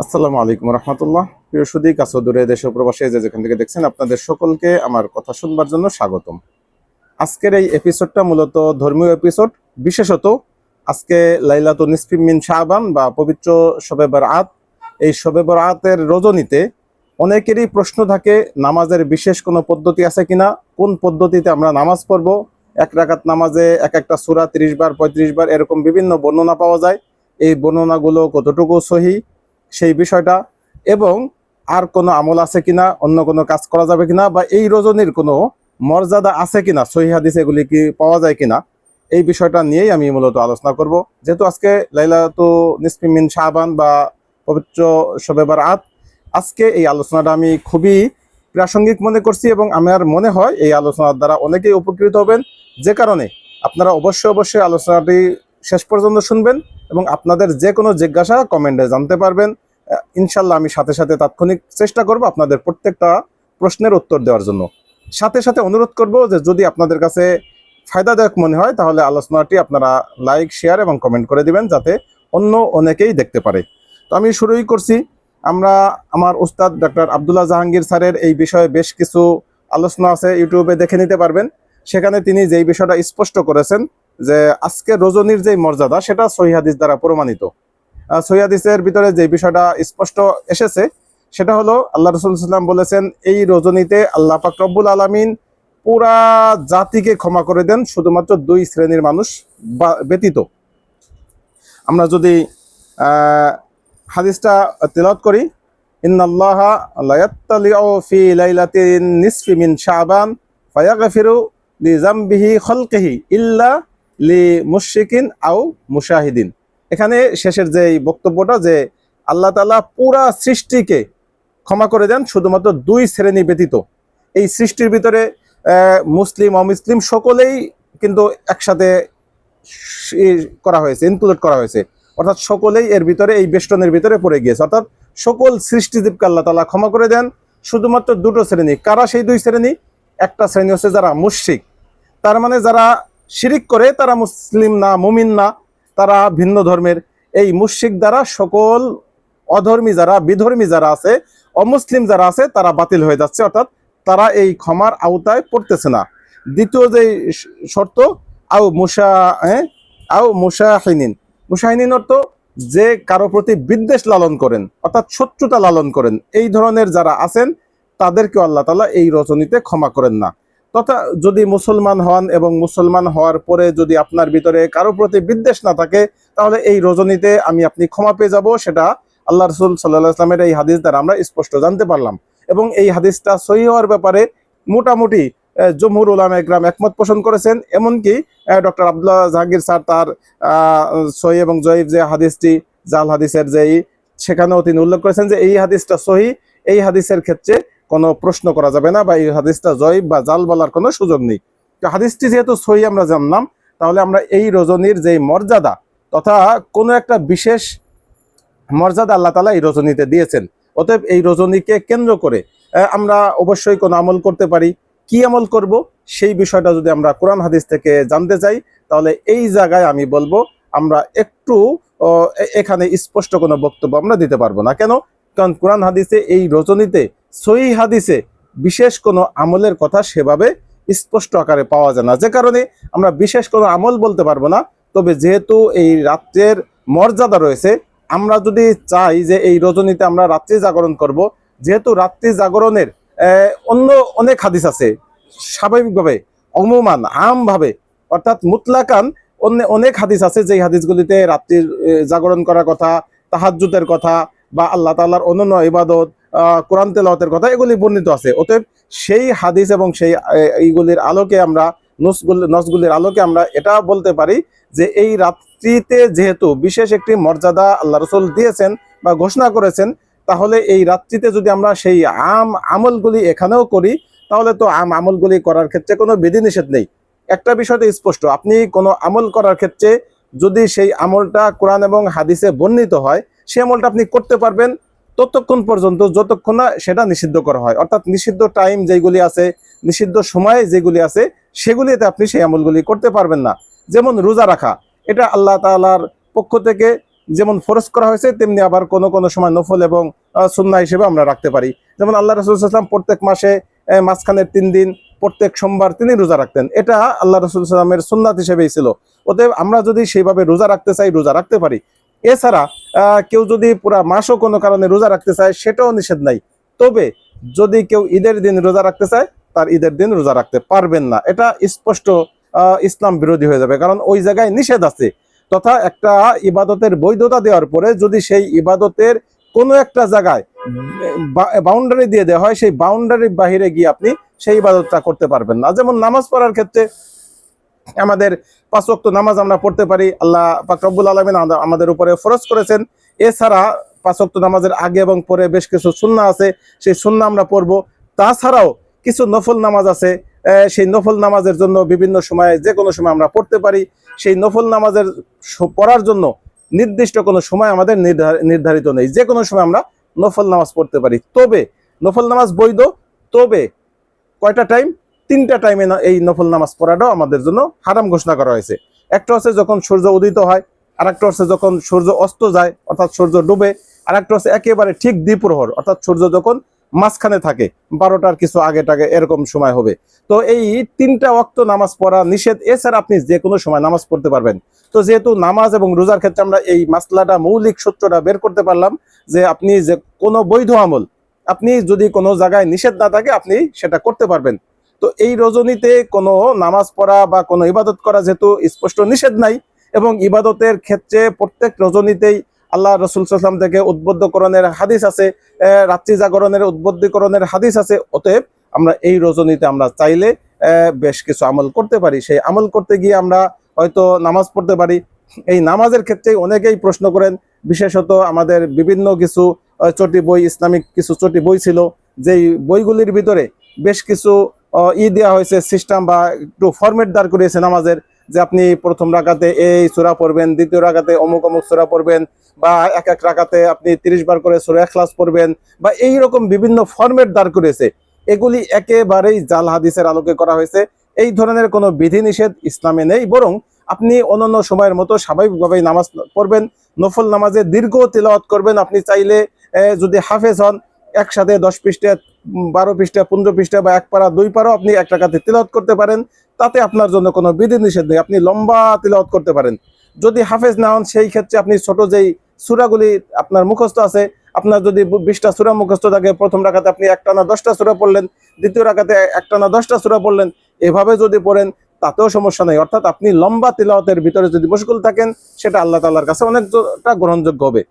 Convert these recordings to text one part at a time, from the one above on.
আসসালামু আলাইকুম রহমতুল্লাহ। প্রিয় সুদী কাছে দূরে দেশ প্রবাসে যে যেখান থেকে দেখছেন আপনাদের সকলকে আমার কথা শুনবার জন্য স্বাগতম। আজকের এই এপিসোডটা মূলত ধর্মীয় এপিসোড বিশেষত আজকে লাইলাতুল নিসফি মিন শাহবান বা পবিত্র শবে বরাত এই শবে বরাতের রজনীতে অনেকেরই প্রশ্ন থাকে, নামাজের বিশেষ কোনো পদ্ধতি আছে কিনা? কোন পদ্ধতিতে আমরা নামাজ পড়ব? এক রাকাত নামাজে এক একটা সূরা তিরিশ বার, পঁয়ত্রিশ বার এরকম বিভিন্ন বর্ণনা পাওয়া যায়। এই বর্ণনাগুলো কতটুকু সহি? সেই বিষয়টা এবং আর কোনো আমল আছে কিনা, অন্য কোনো কাজ করা যাবে কিনা বা এই রজনীর কোনো মর্যাদা আছে কিনা, সহি হাদিস এগুলি কি পাওয়া যায় কিনা, এই বিষয়টা নিয়েই আমি মূলত আলোচনা করব। যেহেতু আজকে লাইলাতু নিসফি মিন শাহবান বা পবিত্র শবে আত আজকে এই আলোচনাটা আমি খুবই প্রাসঙ্গিক মনে করছি এবং আমার মনে হয় এই আলোচনার দ্বারা অনেকেই উপকৃত হবেন। যে কারণে আপনারা অবশ্যই অবশ্যই আলোচনাটি শেষ পর্যন্ত শুনবেন এবং আপনাদের যে কোনো জিজ্ঞাসা কমেন্টে জানতে পারবেন। ইনশাল্লাহ আমি সাথে সাথে তাৎক্ষণিক চেষ্টা করব আপনাদের প্রত্যেকটা প্রশ্নের উত্তর দেওয়ার জন্য। সাথে সাথে অনুরোধ করব যে যদি আপনাদের কাছে ফায়দাদায়ক মনে হয়, তাহলে আলোচনাটি আপনারা লাইক, শেয়ার এবং কমেন্ট করে দিবেন যাতে অন্য অনেকেই দেখতে পারে। তো আমি শুরুই করছি। আমরা আমার উস্তাদ ডক্টর আবদুল্লাহ জাহাঙ্গীর স্যারের এই বিষয়ে বেশ কিছু আলোচনা আছে, ইউটিউবে দেখে নিতে পারবেন। সেখানে তিনি যেই বিষয়টা স্পষ্ট করেছেন যে আজকে রজনীর যে মর্যাদা, সেটা সহিহাদিস দ্বারা প্রমাণিত। আহ, সহিহাদিসের ভিতরে যে বিষয়টা স্পষ্ট এসেছে সেটা হলো আল্লাহ রসুল বলেছেন এই রজনীতে আল্লাহ পাক রব্বুল আলমিন পুরা জাতিকে ক্ষমা করে দেন শুধুমাত্র দুই শ্রেণির মানুষ ব্যতীত। আমরা যদি হাদিসটা তেলাওয়াত করি ইন্নাল্লাহা লাইলাতিন ইল্লা লি মুশরিকিন আও মুশাহিদিন। এখানে শেষের যে বক্তব্যটা যে আল্লাহ তাআলা পুরা সৃষ্টিকে ক্ষমা করে দেন, শুধুমাত্র দুই শ্রেণি ব্যতীত। এই সৃষ্টির ভিতরে মুসলিম, অমুসলিম সকলেই কিন্তু একসাথে করা হয়েছে ইনক্লুড করা হয়েছে। অর্থাৎ সকলেই এর ভিতরে, এই বেষ্টনের ভিতরে পড়ে গিয়েছে। অর্থাৎ সকল সৃষ্টিজীবকে আল্লাহ তালা ক্ষমা করে দেন, শুধুমাত্র দুটো শ্রেণি। কারা সেই দুই শ্রেণি? একটা শ্রেণি হচ্ছে যারা মুশরিক। তার মানে যারা শিরিক করে, তারা মুসলিম না, মুমিন না। তারা ভিন্ন ধর্মের। এই মুশরিক দ্বারা সকল অধর্মী যারা, বিধর্মী যারা আছে, অমুসলিম যারা আছে, তারা বাতিল হয়ে যাচ্ছে, অর্থাৎ তারা এই ক্ষমার আওতায় পড়তেছে না। দ্বিতীয় যে শর্ত, আও মুসা আও মুসাহিনিন মুসাহিনিন অর্থ যে কারও প্রতি বিদ্বেষ লালন করেন, অর্থাৎ শত্রুতা লালন করেন, এই ধরনের যারা আছেন তাদেরকে আল্লাহ তালা এই রচনীতে ক্ষমা করেন না। তথা যদি মুসলমান হন এবং মুসলমান হওয়ার পরে যদি আপনার ভিতরে কারও প্রতি বিদ্বেষ না থাকে, তাহলে এই রজনীতে আমি আপনি ক্ষমা পেয়ে যাব, সেটা আল্লাহ রসুল সাল্লাহ আসলামের এই হাদিস দ্বারা আমরা স্পষ্ট জানতে পারলাম। এবং এই হাদিসটা সহি হওয়ার ব্যাপারে মোটামুটি জমহুর উলামা একরাম একমত পোষণ করেছেন। এমনকি ডক্টর আবদুল্লাহ জাহাঙ্গীর স্যার তার সহি এবং জয়ীফ যে হাদিসটি, জাল হাদিসের যেই, সেখানেও তিনি উল্লেখ করেছেন যে এই হাদিসটা সহি। এই হাদিসের ক্ষেত্রে কোনো প্রশ্ন করা যাবে না বা এই হাদিসটা জয়ীফ বা জাল বলার কোনো সুযোগ নেই। তো হাদিসটি যেহেতু সহি আমরা জানলাম, তাহলে আমরা এই রজনীর যে মর্যাদা তথা কোনো একটা বিশেষ মর্যাদা আল্লাহ তালা এই রজনীতে দিয়েছেন। অতএব এই রজনীকে কেন্দ্র করে আমরা অবশ্যই কোনো আমল করতে পারি। কি আমল করব সেই বিষয়টা যদি আমরা কোরআন হাদিস থেকে জানতে চাই, তাহলে এই জায়গায় আমি বলব, আমরা একটু এখানে স্পষ্ট কোনো বক্তব্য আমরা দিতে পারব না। কেন? কারণ কোরআন হাদিসে এই রজনীতে সহি হাদিসে বিশেষ কোনো আমলের কথা সেভাবে স্পষ্ট আকারে পাওয়া যায় না। যে কারণে আমরা বিশেষ কোনো আমল বলতে পারব না, তবে যেহেতু এই রাত্রের মর্যাদা রয়েছে, আমরা যদি চাই যে এই রজনীতে আমরা রাত্রি জাগরণ করব, যেহেতু রাত্রি জাগরণের অন্য অনেক হাদিস আছে, স্বাভাবিকভাবে, অমুমান আমভাবে অর্থাৎ মুতলাকান, অন্য অনেক হাদিস আছে যেই হাদিসগুলিতে রাত্রির জাগরণ করার কথা, তাহাজ্জুদের কথা বা আল্লাহ তাআলার অন্যান্য ইবাদত কোরআন তেলাওয়াতের কথা এগুলি বর্ণিত আছে। অতএব সেই হাদিস এবং সেই এইগুলির আলোকে আমরা, নসগুলি, নসগুলির আলোকে আমরা এটা বলতে পারি যে এই রাত্রিতে যেহেতু বিশেষ একটি মর্যাদা আল্লাহ রসুল দিয়েছেন বা ঘোষণা করেছেন, তাহলে এই রাত্রিতে যদি আমরা সেই আম, আমলগুলি এখানেও করি, তাহলে তো আম, আমলগুলি করার ক্ষেত্রে কোনো বিধিনিষেধ নেই। একটা বিষয় তো স্পষ্ট, আপনি কোনো আমল করার ক্ষেত্রে যদি সেই আমলটা কোরআন এবং হাদিসে বর্ণিত হয়, সেই আমলটা আপনি করতে পারবেন ততক্ষণ পর্যন্ত যতক্ষণ না সেটা নিষিদ্ধ করা হয়। অর্থাৎ নিষিদ্ধ টাইম যেগুলি আছে নিষিদ্ধ সময় যেগুলি আছে সেগুলিতে আপনি সেই আমলগুলি করতে পারবেন না। যেমন রোজা রাখা এটা আল্লাহ তাআলার পক্ষ থেকে যেমন ফরজ করা হয়েছে তেমনি আবার কোনো কোনো সময় নফল এবং আহ, সুন্নাহ হিসেবে আমরা রাখতে পারি। যেমন আল্লাহ রসুলাম প্রত্যেক মাসে মাঝখানের তিন দিন প্রত্যেক সোমবার তিনি রোজা রাখতেন। এটা আল্লাহ রসুল সাল্লামের সুন্নাত হিসেবেই ছিল। অতএব আমরা যদি সেইভাবে রোজা রাখতে চাই রোজা রাখতে পারি। এছাড়া কেউ যদি পুরা মাসও কোনো কারণে রোজা রাখতে চায়, সেটাও নিষেধ নাই। তবে যদি কেউ ঈদের দিন রোজা রাখতে চায়, তার ঈদের দিন রোজা রাখতে পারবেন না। এটা স্পষ্ট ইসলাম বিরোধী হয়ে যাবে। কারণ ওই জায়গায় নিষেধ আছে। তথা একটা ইবাদতের বৈধতা দেওয়ার পরে যদি সেই ইবাদতের কোনো একটা জায়গায় বাউন্ডারি দিয়ে দেওয়া হয়, সেই বাউন্ডারির বাহিরে গিয়ে আপনি সেই ইবাদতটা করতে পারবেন না। যেমন নামাজ পড়ার ক্ষেত্রে আমাদের পাঁচ ওয়াক্ত নামাজ আমরা পড়তে পারি। আল্লাহ পাক রব্বুল আলমিন আমাদের উপরে ফরজ করেছেন। এছাড়া পাঁচ ওয়াক্ত নামাজের আগে এবং পরে বেশ কিছু সুন্না আছে। সেই সুন্না আমরা পড়ব। তাছাড়াও কিছু নফল নামাজ আছে। সেই নফল নামাজের জন্য বিভিন্ন সময়ে যে কোনো সময় আমরা পড়তে পারি। সেই নফল নামাজের পড়ার জন্য নির্দিষ্ট কোনো সময় আমাদের নির্ধার- নির্ধারিত নেই। যে কোনো সময় আমরা নফল নামাজ পড়তে পারি। তবে নফল নামাজ বৈধ। তবে কয়টা টাইম তিনটা টাইমে এই নফল নামাজ পড়াটাও আমাদের জন্য হারাম ঘোষণা করা হয়েছে। একটা হচ্ছে যখন সূর্য উদিত হয় আর একটা হচ্ছে যখন সূর্য অস্ত যায়, অর্থাৎ সূর্য ডুবে আর একটা হচ্ছে একেবারে ঠিক দ্বিপ্রহর, অর্থাৎ সূর্য যখন মাঝখানে থাকে, বারোটার কিছু আগে টাগে এরকম সময় হবে। তো এই তিনটা অক্ত নামাজ পড়া নিষেধ, এছাড়া আপনি যে কোনো সময় নামাজ পড়তে পারবেন। তো যেহেতু নামাজ এবং রোজার ক্ষেত্রে আমরা এই মাসলাটা, মৌলিক সূত্রটা বের করতে পারলাম যে আপনি যে কোনো বৈধ আমল, আপনি যদি কোনো জায়গায় নিষেধ না থাকে, আপনি সেটা করতে পারবেন। তো এই রজনীতে কোনো নামাজ পড়া বা কোনো ইবাদত করা যেহেতু স্পষ্ট নিষেধ নাই এবং ইবাদতের ক্ষেত্রে প্রত্যেক রজনীতেই আল্লাহ রসুল সাল্লাম থেকে উদ্বুদ্ধকরণের হাদিস আছে রাত্রি জাগরণের উদ্বুদ্ধকরণের হাদিস আছে। অতএব আমরা এই রজনীতে আমরা চাইলে বেশ কিছু আমল করতে পারি। সেই আমল করতে গিয়ে আমরা হয়তো নামাজ পড়তে পারি। এই নামাজের ক্ষেত্রে অনেকেই প্রশ্ন করেন, বিশেষত আমাদের বিভিন্ন কিছু চটি বই, ইসলামিক কিছু চটি বই ছিল, যেই বইগুলির ভিতরে বেশ কিছু ই দেওয়া হয়েছে সিস্টেম বা একটু ফরম্যাট দাঁড় করিয়েছে নামাজের, যে আপনি প্রথম রাকাতে এই সূরা পড়বেন, দ্বিতীয় রাকাতে অমুক অমুক সূরা পড়বেন, বা এক এক রাকাতে আপনি তিরিশ বার করে সূরা এখলাস পড়বেন, বা এই রকম বিভিন্ন ফরম্যাট দাঁড় করিয়েছে। এগুলি একেবারেই জাল হাদিসের আলোকে করা হয়েছে। এই ধরনের কোনো বিধি নিষেধ ইসলামে নেই, বরং আপনি অন্যান্য সময়ের মতো স্বাভাবিকভাবে নামাজ পড়বেন, নফল নামাজে দীর্ঘ তিলাওয়াত করবেন। আপনি চাইলে যদি হাফেজ হন, একসাথে দশ পৃষ্ঠা বারো পৃষ্ঠা, পনেরো পৃষ্ঠা বা এক পারা দুই পারাও আপনি এক টাকাতে তিলাওয়াত করতে পারেন। তাতে আপনার জন্য কোনো বিধি নিষেধ নেই। আপনি লম্বা তিলাওয়াত করতে পারেন। যদি হাফেজ না হন, সেই ক্ষেত্রে আপনি ছোট যেই সুরাগুলি আপনার মুখস্থ আছে, আপনার যদি বিশটা সুরা মুখস্থ থাকে, প্রথম রাখাতে আপনি একটা না দশটা সুরা পড়লেন, দ্বিতীয় রাখাতে একটা না দশটা সুরা পড়লেন, এভাবে যদি পড়েন, তাতেও সমস্যা নেই। অর্থাৎ আপনি লম্বা তিলাওয়াতের ভিতরে যদি মুশকুল থাকেন, সেটা আল্লাহ তাল্লাহর কাছে অনেকটা গ্রহণযোগ্য হবে।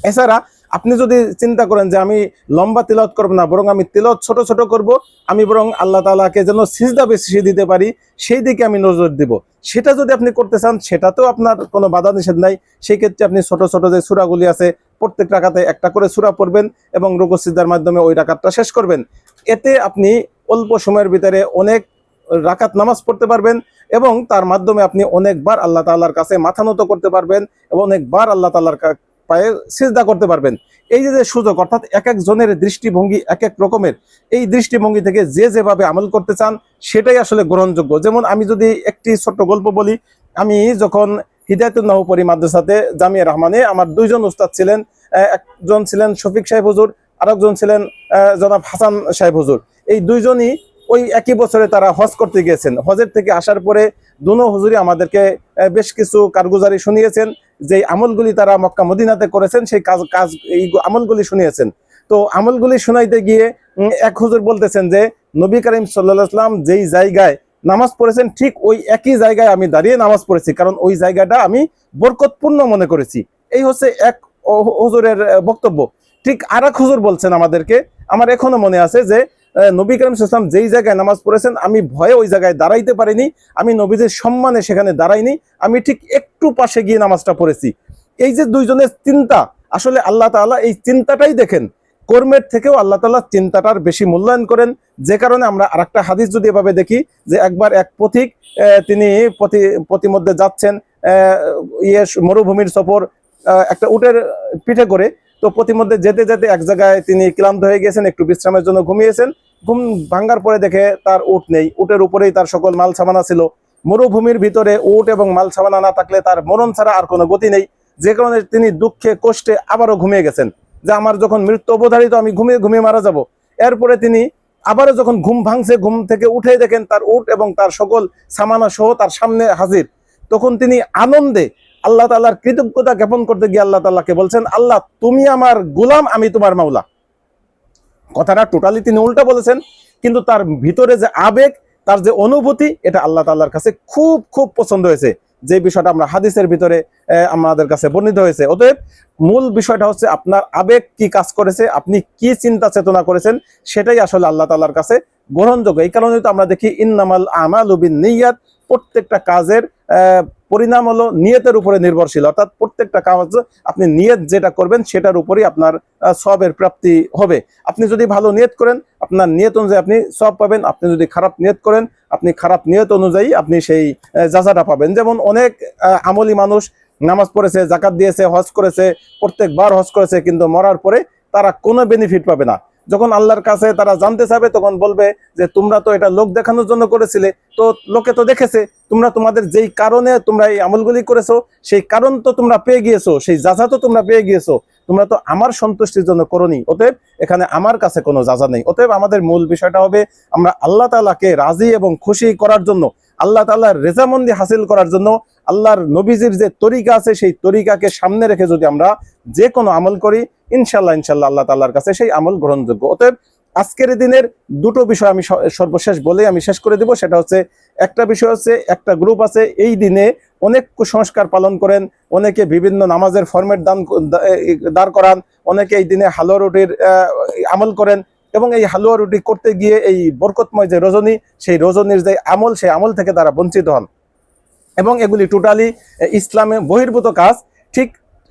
এছাড়া আপনি যদি চিন্তা করেন যে আমি লম্বা তিলত করব না, বরং আমি তিলত ছোট ছোট করব, আমি বরং আল্লাহ তালাকে যেন সিজদা বেশি দিতে পারি, সেই দিকে আমি নজর দিব। সেটা যদি আপনি করতে চান, সেটাতেও আপনার কোনো বাধা নিষেধ নাই। সেই ক্ষেত্রে আপনি ছোট ছোট যে সুরাগুলি আছে, প্রত্যেক রাখাতে একটা করে সুরা পড়বেন এবং রুকু সিজদার মাধ্যমে ওই রাকাতটা শেষ করবেন। এতে আপনি অল্প সময়ের ভিতরে অনেক রাকাত নামাজ পড়তে পারবেন এবং তার মাধ্যমে আপনি অনেকবার আল্লাহ তাল্লাহর কাছে মাথা নত করতে পারবেন এবং অনেকবার আল্লাহ তাল্লাহর কা- পায়ে সিজদা করতে পারবেন। এই যে যে সুযোগ, অর্থাৎ এক এক জনের দৃষ্টিভঙ্গি এক এক রকমের, এই দৃষ্টিভঙ্গি থেকে যে যেভাবে আমল করতে চান, সেটাই আসলে গ্রহণযোগ্য। যেমন আমি যদি একটি ছোট্ট গল্প বলি, আমি যখন হিদায়তুল্লাহ পরি মাদ্রাসাতে জামিয়া রহমানে আমার দুইজন উস্তাদ ছিলেন একজন ছিলেন শফিক সাহেব হুজুর, আরেকজন ছিলেন জনাব হাসান সাহেব হুজুর। এই দুইজনই ওই একই বছরে তারা হজ করতে গিয়েছেন। হজের থেকে আসার পরে দুনো হুজুরি আমাদেরকে বেশ কিছু কারগুজারি শুনিয়েছেন। যে আমলগুলি তারা মক্কা মদিনাতে করেছেন, সেই কাজ কাজ এই আমলগুলি শুনিয়েছেন। তো আমলগুলি শোনাইতে গিয়ে এক হুজুর বলতেছেন যে, নবী করিম সাল্লাহ যেই জায়গায় নামাজ পড়েছেন, ঠিক ওই একই জায়গায় আমি দাঁড়িয়ে নামাজ পড়েছি, কারণ ওই জায়গাটা আমি বরকতপূর্ণ মনে করেছি। এই হচ্ছে এক হুজুরের বক্তব্য। ঠিক আর হুজুর বলছেন আমাদেরকে, আমার এখনও মনে আছে যে নবী করিম সাল্লাম যেই জায়গায় নামাজ পড়েছেন, আমি ভয়ে ওই জায়গায় দাঁড়াইতে পারিনি, আমি নবীদের সম্মানে সেখানে দাঁড়াইনি, আমি ঠিক একটু পাশে গিয়ে নামাজটা পড়েছি। এই যে দুইজনের চিন্তা, আসলে আল্লাহ তাআলা এই চিন্তাটাই দেখেন, কর্মের থেকেও আল্লাহ তাআলা চিন্তাটার বেশি মূল্যায়ন করেন, যে কারণে আমরা আরেকটা হাদিস যদি এভাবে দেখি, যে একবার এক পথিক তিনি পথি, পথিমধ্যে যাচ্ছেন ইয়ে মরুভূমির সফর একটা উটের পিঠে করে তো প্রতিমধ্যে যেতে যেতে এক জায়গায় তিনি ক্লান্ত হয়ে গেছেন, একটু বিশ্রামের জন্য ঘুমিয়েছেন। ঘুম ভাঙ্গার পরে দেখে তার উট নেই। উটের উপরেই তার সকল মাল সামানা ছিল। মরুভূমির ভিতরে উট এবং মাল সামানা না থাকলে তার মরণ ছাড়া আর কোনো গতি নেই। যে কারণে তিনি দুঃখে, কষ্টে আবারও ঘুমিয়ে গেছেন। যে আমার যখন মৃত্যু অবধারিত, আমি ঘুমিয়ে ঘুমিয়ে মারা যাব। এরপরে তিনি আবারও যখন ঘুম ভাঙছে, ঘুম থেকে উঠে দেখেন তার উট এবং তার সকল সামানা সহ তার সামনে হাজির। তখন তিনি আনন্দে আল্লাহ তাল্লাহার কৃতজ্ঞতা জ্ঞাপন করতে গিয়ে আল্লাহ তাল্লাহকে বলছেন, আল্লাহ, তুমি আমার গুলাম, আমি তোমার মাওলা। কথাটা টোটালি তিনি উল্টা বলেছেন, কিন্তু তার ভিতরে যে আবেগ, তার যে অনুভূতি, এটা আল্লাহ তাল্লাহর কাছে খুব খুব পছন্দ হয়েছে। যে বিষয়টা আমরা হাদিসের ভিতরে আমাদের কাছে বর্ণিত হয়েছে। অতএব মূল বিষয়টা হচ্ছে আপনার আবেগ কি কাজ করেছে, আপনি কি চিন্তা চেতনা করেছেন, সেটাই আসলে আল্লাহ তাল্লাহর কাছে গ্রহণযোগ্য। এই কারণে তো আমরা দেখি, ইন্নামাল আমাল উবিন নিয়াত। প্রত্যেকটা কাজের পরিণাম হলো নিয়তের উপরে নির্ভরশীল। অর্থাৎ প্রত্যেকটা কাজ আপনি নিয়ত যেটা করবেন সেটার উপরই আপনার সবের প্রাপ্তি হবে। আপনি যদি ভালো নিয়ত করেন, আপনার নিয়ত অনুযায়ী আপনি সব পাবেন। আপনি যদি খারাপ নিয়ত করেন, আপনি খারাপ নিয়ত অনুযায়ী আপনি সেই যাচাটা পাবেন। যেমন অনেক আমলি মানুষ নামাজ পড়েছে জাকাত দিয়েছে, হজ করেছে, প্রত্যেকবার হজ করেছে, কিন্তু মরার পরে তারা কোনো বেনিফিট পাবে না। যখন আল্লাহর কাছে তারা জানতে চাবে তখন বলবে যে, তোমরা তো এটা লোক দেখানোর জন্য করেছিলে। তো লোকে তো দেখেছে। তোমরা তোমাদের যেই কারণে তোমরা এই আমলগুলি করেছ, সেই কারণ তো তোমরা পেয়ে গিয়েছো। সেই যাচা তো তোমরা পেয়ে গিয়েছো। তোমরা তো আমার সন্তুষ্টির জন্য করনি। অতএব এখানে আমার কাছে কোনো যাচা নেই। অতএব আমাদের মূল বিষয়টা হবে, আমরা আল্লাহ তালাকে রাজি এবং খুশি করার জন্য আল্লাহ তাল্লাহ রেজামন্দি হাসিল করার জন্য আল্লাহর নবীজির যে তরিকা আছে, সেই তরিকাকে সামনে রেখে যদি আমরা যে কোনো আমল করি ইনশাল্লাহ ইনশাল্লাহ আল্লাহ তাল্লাহর কাছে সেই আমল গ্রহণযোগ্য। অতএব আজকের দিনের দুটো বিষয় আমি সর্বশেষ বলে আমি শেষ করে দিব, সেটা হচ্ছে একটা বিষয় হচ্ছে, একটা গ্রুপ আছে, এই দিনে অনেক কুসংস্কার পালন করেন, অনেকে বিভিন্ন নামাজের ফরম্যাট দান দাঁড় করান, অনেকে এই দিনে হালুয়া রুটির আমল করেন এবং এই হালুয়া রুটি করতে গিয়ে এই বরকতময় যে রজনী, সেই রজনীর যে আমল, সেই আমল থেকে তারা বঞ্চিত হন। এবং এগুলি টোটালি ইসলামে বহির্ভূত কাজ। ঠিক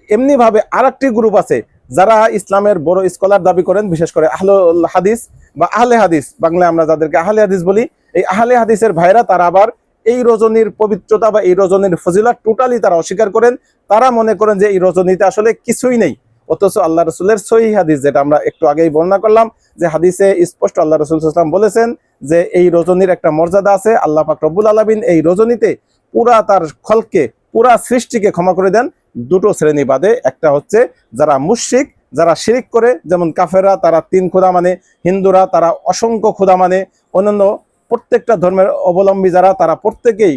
এমনিভাবে আর একটি গ্রুপ আছে যারা ইসলামের বড় স্কলার দাবি করেন, বিশেষ করে আহলুল হাদিস বা আহলে হাদিস। বাংলায় আমরা যাদেরকে আহলে হাদিস বলি, এই আহলে হাদিসের ভাইরা তারা আবার এই রজনীর পবিত্রতা বা এই রজনীর ফজিলা টোটালি তারা অস্বীকার করেন। তারা মনে করেন যে এই রজনীতে আসলে কিছুই নেই। অথচ আল্লাহ রসুলের সহি হাদিস যেটা আমরা একটু আগেই বর্ণনা করলাম, যে হাদিসে স্পষ্ট আল্লাহ রসুল ইসলাম বলেছেন যে এই রজনীর একটা মর্যাদা আছে, আল্লাহ পাক রব্বুল আলমিন এই রজনীতে পুরা তার খলকে, পুরা সৃষ্টিকে ক্ষমা করে দেন। দুটো শ্রেণি বাদে, একটা হচ্ছে যারা মুশরিক, যারা শিরিক করে, যেমন কাফেরা তারা তিন খোদা মানে হিন্দুরা, তারা অসংখ্য খোদা মানে অন্যান্য প্রত্যেকটা ধর্মের অবলম্বী যারা, তারা প্রত্যেকেই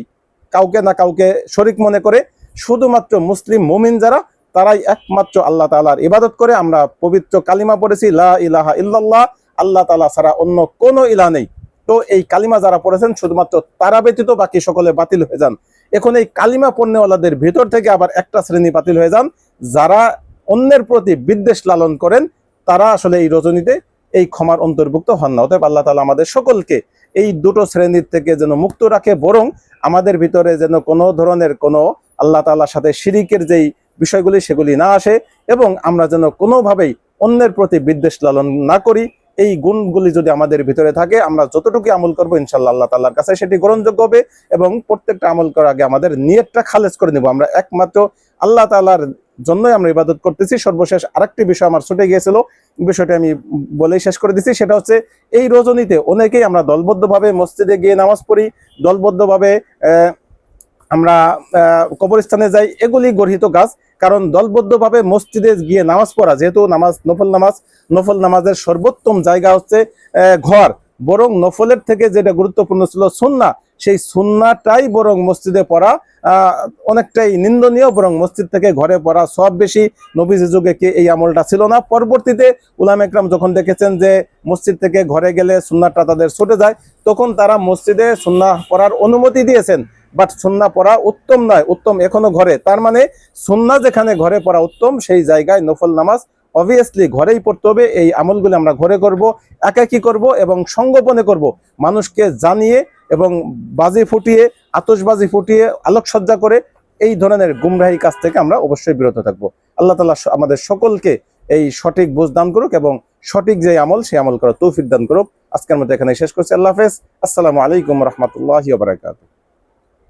কাউকে না কাউকে শরিক মনে করে। শুধুমাত্র মুসলিম মুমিন যারা তারাই একমাত্র আল্লাহ তালার ইবাদত করে। আমরা পবিত্র কালিমা পড়েছি ইলাহা ইল্লাল্লাহ, আল্লাহ তালা ছাড়া অন্য কোনো ইলা নেই। তো এই কালিমা যারা পড়েছেন, শুধুমাত্র তারা ব্যতীত বাকি সকলে বাতিল হয়ে যান। এখন এই কালিমা পণ্যওয়ালাদের ভিতর থেকে আবার একটা শ্রেণি বাতিল হয়ে যান। যারা অন্যের প্রতি বিদ্বেষ লালন করেন, তারা আসলে এই রজনীতে এই ক্ষমার অন্তর্ভুক্ত হন না। অতএব আল্লাহ তালা আমাদের সকলকে এই দুটো শ্রেণির থেকে যেন মুক্ত রাখে, বরং আমাদের ভিতরে যেন কোনো ধরনের কোনো আল্লাহ তাআলার সাথে শিরিকের যেই বিষয়গুলি সেগুলি না আসে এবং আমরা যেন কোনোভাবেই অন্যের প্রতি বিদ্বেষ লালন না করি, এই গুণগুলি যদি আমাদের ভিতরে থাকে, আমরা যতটুকু আমল করব ইনশাল্লাহ আল্লাহ তাল্লাহর কাছে সেটি গ্রহণযোগ্য হবে এবং প্রত্যেকটা আমল করার আগে আমাদের নিয়তটা খালেজ করে নিব। আমরা একমাত্র আল্লাহ তালার জন্যই আমরা ইবাদত করতেছি। সর্বশেষ আরেকটি বিষয় আমার ছুটে গিয়েছিল, বিষয়টা আমি বলেই শেষ করে দিচ্ছি সেটা হচ্ছে এই রজনীতে অনেকেই আমরা দলবদ্ধভাবে মসজিদে গিয়ে নামাজ পড়ি, দলবদ্ধভাবে আমরা কবরস্থানে যাই, এগুলি গর্হিত কাজ কারণ দলবদ্ধভাবে মসজিদে গিয়ে নামাজ পড়া, যেহেতু নামাজ নফল নামাজ, নফল নামাজের সর্বোত্তম জায়গা হচ্ছে ঘর। বরং নফলের থেকে যেটা গুরুত্বপূর্ণ ছিল সুন্না, সেই সুন্নাটাই বরং মসজিদে পড়া অনেকটাই নিন্দনীয়, বরং মসজিদ থেকে ঘরে পড়া সব বেশি নবীজি যুগে কি এই আমলটা ছিল না। পরবর্তীতে উলাম একরাম যখন দেখেছেন যে মসজিদ থেকে ঘরে গেলে সুন্নাটা তাদের ছুটে যায়, তখন তারা মসজিদে সুন্না পড়ার অনুমতি দিয়েছেন। বাট সুন্না পড়া উত্তম নয়, উত্তম এখনও ঘরে। তার মানে সুন্না যেখানে ঘরে পড়া উত্তম, সেই জায়গায় নফল নামাজ অবভিয়াসলি ঘরেই পড়তে হবে। এই আমলগুলো আমরা ঘরে করব, একাকি করব এবং সঙ্গোপনে করব। মানুষকে জানিয়ে এবং বাজি ফুটিয়ে আতসবাজি ফুটিয়ে, আলোকসজ্জা করে এই ধরনের গুমরাহি কাজ থেকে আমরা অবশ্যই বিরত থাকব। আল্লাহ তালা আমাদের সকলকে এই সঠিক বোঝ দান করুক এবং সঠিক যে আমল, সেই আমল করার তৌফিক দান করুক। আজকের মধ্যে এখানে শেষ করছি। আল্লাহ হাফেজ। আসসালামু আলাইকুম রহমতুল্লাহ